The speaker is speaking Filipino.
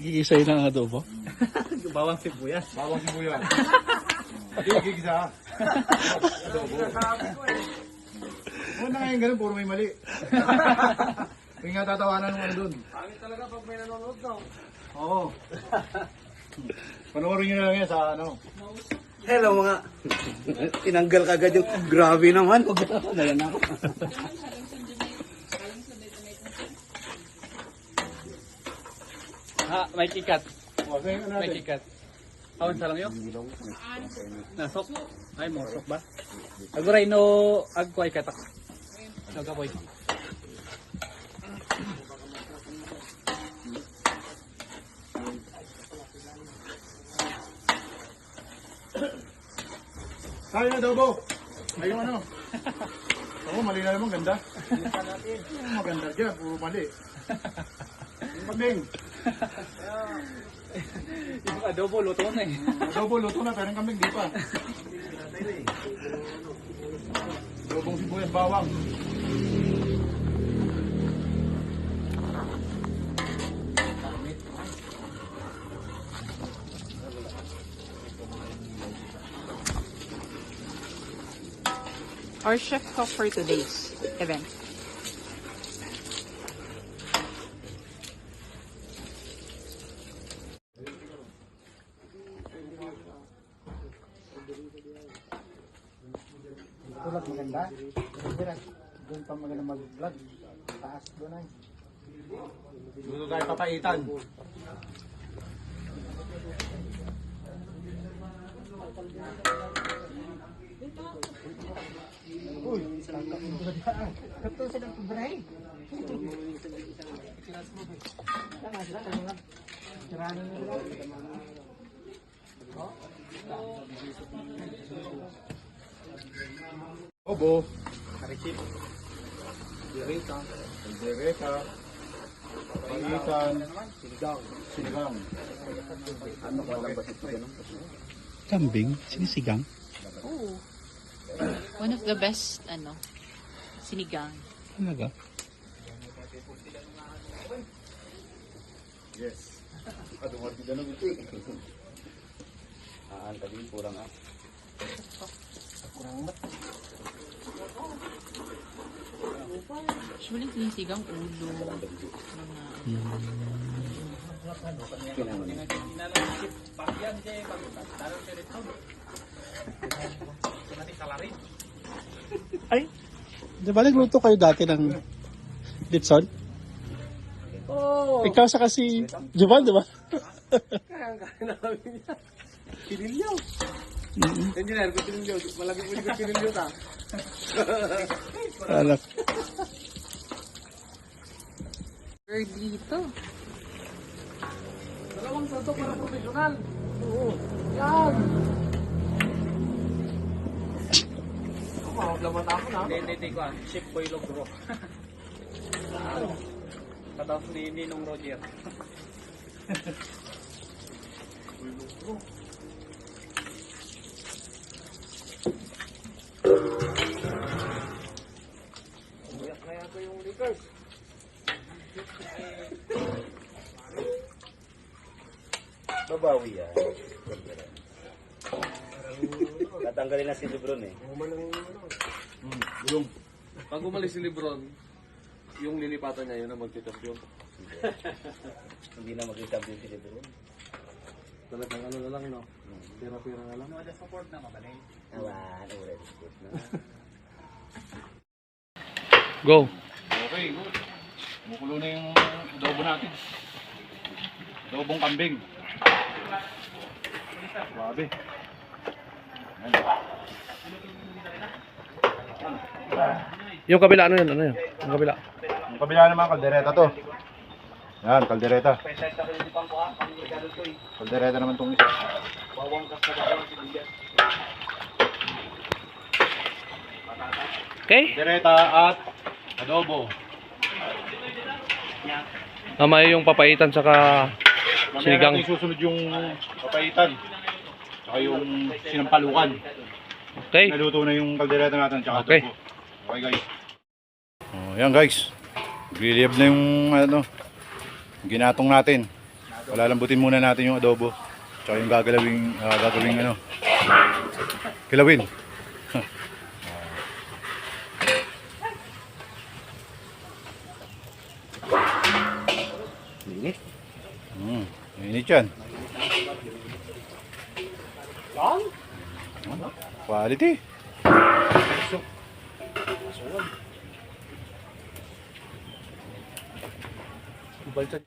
Gigisay ng adobo. Bawang sibuyas. Bawang sibuyas. Hindi, gigisa. Adobo. Huwag na ngayon ganun, puro may mali. Yung nga tatawanan ano dun. Pangit talaga pag may nanonood no. Oo. Panoorin nyo na lang yan sa ano. Hello mga. Tinanggal ka agad yung grabe naman. Huwag na na ako. Ha, may kikat. Ano May kikat. Awan sa lang yun? Nasok? Ay, mosok ba? Aguray no, agkway katak. Nagapoy. Tayo na adobo. Ayun ano. Oo, mali na naman, ganda. Maganda dyan, puro mali. Yung pagling. Yung adobo, luto na eh. Adobo, luto na, pero yung kambing di pa. Adobong sibuyas bawang. Our chef cook for today's event. Tulad maganda. Tira, doon pa maganda mag-vlog. Taas doon ay. Doon tayo papaitan. Uy, kato sa ng kubray. Obo. Karisip. Direta. Direta. Pangitan. Sinigang. Sinigang. Ano ko lang ba ito? Kambing? Sinisigang? Oh. One of the best, ano, sinigang. Talaga? Yes. Aduh, mati dalam itu. Ah, tadi kurang ah. Usually, sinisigang ulo. Mga, Ay, di ba nagluto kayo dati ng Ditson? Oh! Ikaw sa kasi Juban, di ba? Kaya ang kaya namin niya. Kinilyaw. Engineer, kung kinilyaw. Malagi mo ko kinilyaw ta. Alam. girl dito. Dalawang santo para profesional. Oo. Yan. Maglamat ako na. Hindi, hindi, ko ah. Ship Boy Logro. Katapos ni Ninong Roger. Uyak Babawi yan. Tatanggalin na si Lebron eh. Bulong. Pag umalis si Lebron, yung lilipatan niya yun ang magtitapyo. Hindi na mag-champion si Lebron. Talagang ano na lang, no? Pira-pira na lang. Awan, food na. Go. Okay, good. Kumukulo na yung adobo natin. Adobong kambing. Grabe. Yung kabila, ano yun? Ano yun? Yung kabila. Yung kabila naman, kaldereta to. Yan, kaldereta. Kaldereta naman tong isa. Okay. Kaldereta at adobo. Mamaya yung papaitan saka Mamaya Sinigang. natin susunod yung papaitan. Tsaka yung sinampalukan. Okay. Naluto na yung kaldereta natin tsaka Okay. adobo. Okay guys. Oh, yan guys. Grilled na yung ano, ginatong natin. Palalambutin muna natin yung adobo. Tsaka yung gagalawing, ah, gagawing ano, kilawin. Init. Mainit yan. Quality. Balchan.